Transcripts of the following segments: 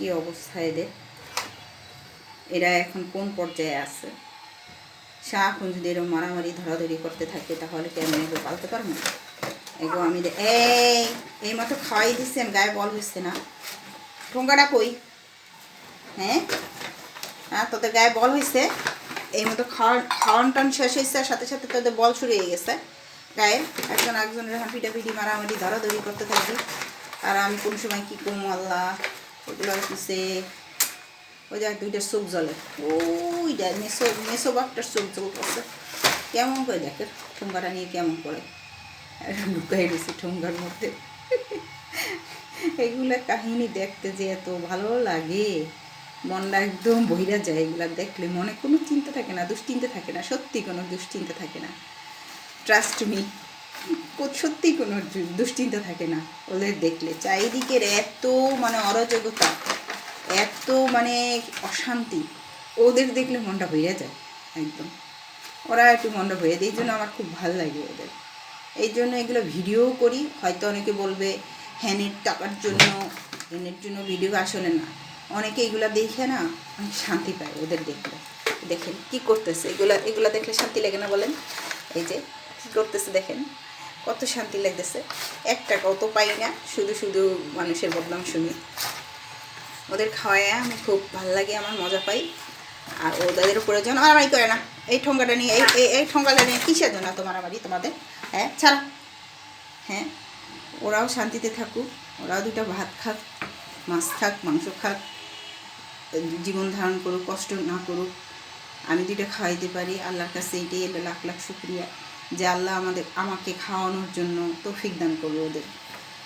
কি অবস্থা এদের? এরা এখন কোন পর্যায়ে আছে? সারাক্ষণ যদি এরকম মারামারি, ধরাধরি করতে থাকে, তাহলে কি আমি এগুলো পালতে পারব? এগো আমি এই এই মতো খাওয়াই দিচ্ছেন গায়ে বল হচ্ছে না। ঠোঙ্গাটা কই? হ্যাঁ? হ্যাঁ তোদের গায়ে বল হয়েছে এই মতো খাওয়ান খাওয়ান টান শেষ হয়েছে আর সাথে সাথে তোদের বল হয়ে গেছে। গায়ে একজন একজনের এখন পিটাপিটি মারামারি, ধরাধরি করতে থাকবি আর আমি কোন সময় কী কম আল্লাহ। ওগুলো কিসে ওই দেখ দুইটা চোখ জ্বলে ওই দেখ মেসো মেসো বাপটার চোখ জ্বলতেছে কেমন করে দেখে ঠুঙ্গাটা নিয়ে কেমন করে লুকাই রয়েছে ঠুঙ্গার মধ্যে এগুলা কাহিনী দেখতে যে এত ভালো লাগে মনটা একদম বহিরা যায় এগুলা দেখলে মনে কোনো চিন্তা থাকে না দুশ্চিন্তা থাকে না সত্যি কোনো দুশ্চিন্তা থাকে না ট্রাস্ট মি সত্যি কোনো দুশ্চিন্তা থাকে না ওদের দেখলে। চারিদিকের এত মানে অরাজকতা, এত মানে অশান্তি, ওদের দেখলে মনটা হয়ে যায়, একদম। ওরা একটু মনটা হয়ে যায়, এই জন্য আমার খুব ভালো লাগে ওদের। এই জন্য এগুলো ভিডিও করি, হয়তো অনেকে বলবে হ্যানের টাকার জন্য হ্যানের জন্য ভিডিও আসলে না। অনেকে এগুলো দেখে না, অনেক শান্তি পায় ওদের দেখলে। দেখেন কি করতেছে, এগুলা এগুলা দেখলে শান্তি লাগে না বলেন? এই যে, কি করতেছে দেখেন? কত শান্তি লাগতেছে। এক টাকাও তো পাই না, শুধু শুধু মানুষের বদনাম শুনি। ওদের খাওয়ায় আমি খুব ভালো লাগে, আমার মজা পাই। আর ওদের উপরে যখন মারামারি করে না, এই ঠোঙ্গাটা নিয়ে, এই, এই- ঠোঙ্গাটা নিয়ে কিসের জন্য তো মারামারি তোমাদের? হ্যাঁ ছাড়া। হ্যাঁ ওরাও শান্তিতে থাকুক, ওরাও দুটো ভাত খাক, মাছ খাক, মাংস খাক, জীবন ধারণ করুক, কষ্ট না করুক, আমি দুইটা খাওয়াইতে পারি, আল্লাহর কাছে এইটাই লাখ লাখ শুক্রিয়া। যে আল্লাহ আমাদের, আমাকে খাওয়ানোর জন্য তৌফিক দান করবে ওদের।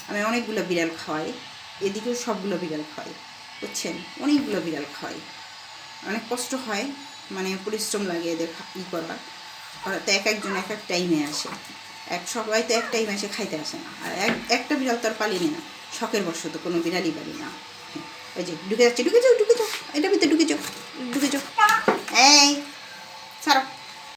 আমি অনেকগুলো বিড়াল খাওয়াই, এদিকেও সবগুলো বিড়াল খাওয়াই, বুঝছেন? অনেকগুলো বিড়াল খাওয়াই। অনেক কষ্ট হয় মানে পরিশ্রম লাগে এদের ই করা। ওরা তো এক একজন এক এক টাইমে আসে। এক, সবাই তো এক টাইমে এসে খাইতে আসে না। আর এক, একটা বিড়াল তো আর পালি না শখের বশত কোনো বিড়ালই পালি না। ওই যে, ঢুকে যাচ্ছে, ঢুকে যাও ঢুকে যাও। এটা